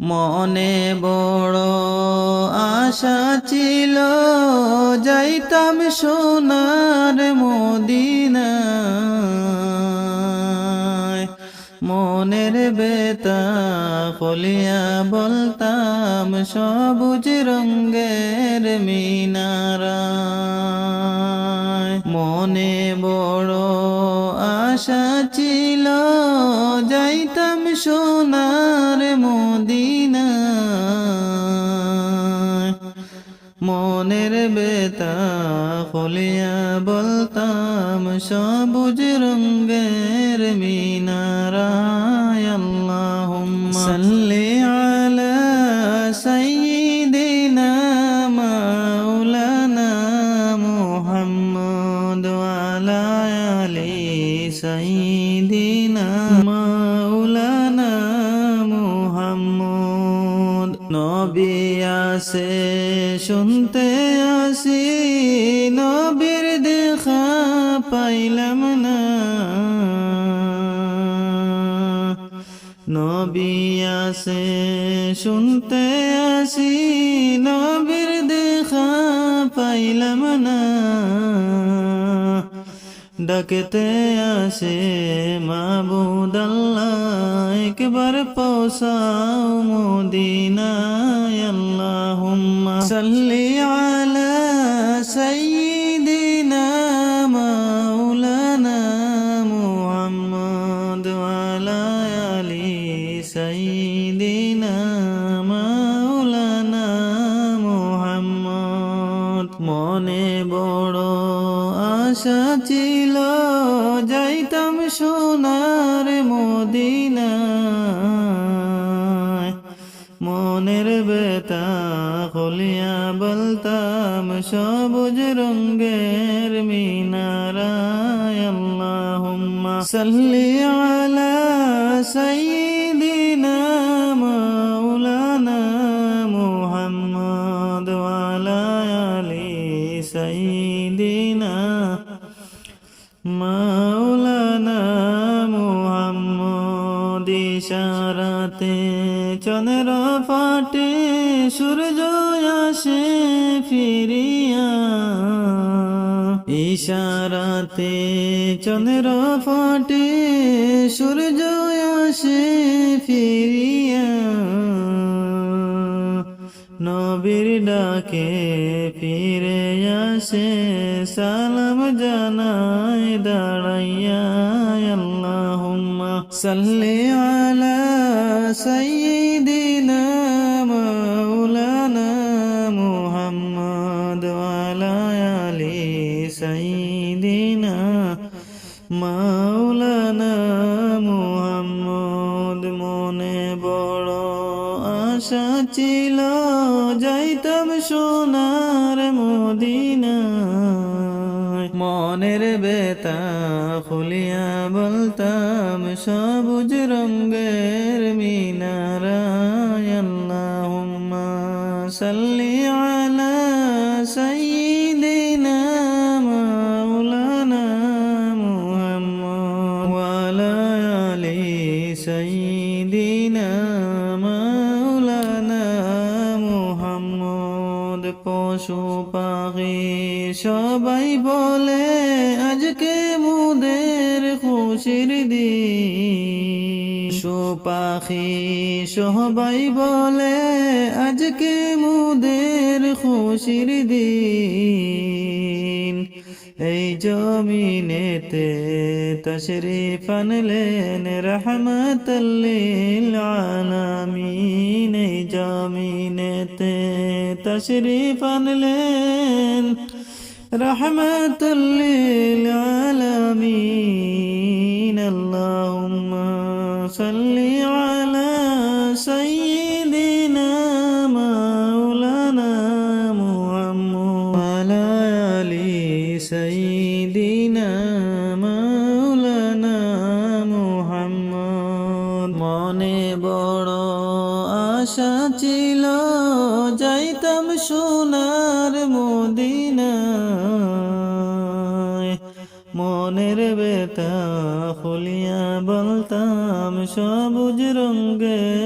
মনে বড় আশা ছিল, যাইতাম সোনার মদিনায়। মনের বেতা ফলিয়া বলতাম, সবুজ রঙ্গের মিনারায়। মনে বড় আশা ছিল ফলিয়া বলতাম, সবুজ রঙ্গের মিনারায় আল্লাহুম্মা সাল্লি আলা সাইয়্যিদিনা মাওলানা মুহাম্মদ ওয়া আলা আলি সাইয়্যিদিনা মাওলানা মুহাম্মদ। নবী আসে শুনতে পাইলাম না। নবী আসে, শুনতে আসি, নবীর দেখা পাইলাম না। ডাকতে আসে, মাবুদ আল্লাহ, একবার পৌঁছাও মদিনায়, আল্লাহুম্মা সাল্লি আলা সাইয়্যিদিনা মনে বড় আশা ছিল, যাইতাম সোনার মদিনায়। মনের বেতা খলিয়া বলতাম, সবুজ রঙ্গের মিনারায় আল্লাহুম্মা সাল্লি আলা সাইয়্যিদিনা ইশারাতে চন্দ্র ফাটে, সূর্য আসে ফিরিয়া। নবীর ডাকে ফিরে আসে, সালাম জানাই দাঁড়াইয়া, আল্লাহুম্মা সাল্লি আলা সাইয়্যিদিনা মাওলানা মুহাম্মদ ওয়া আলা আলি সাইয়্যিদিনা মাওলানা মুহাম্মদ মনে বড় আশা ছিল, যাইতাম সোনার মদিনায়। মনের বেতা খুলিয়া বলতাম, সবুজ রঙ্গের মিনারায় আল্লাহুম্মা সাল্লি পশু পাখি সবাই বলে, আজকে মুদের খুশির দিন। পাখি সবাই বলে, আজকে মুদের খুশির দিন। এই জমিনেতে তশরিফ আনলেন রহমতুল্লিল আলামিন এই জমিনেতে তশরিফ আনলেন রহমতুল্লিল আলামিন আল্লাহুম্মা সাল্লি আলা মনে বড় আশা ছিল যাইতাম সোনার মদিনা মনের বেতা খুলিয়া বলতাম সবুজ রঙ্গের মিনা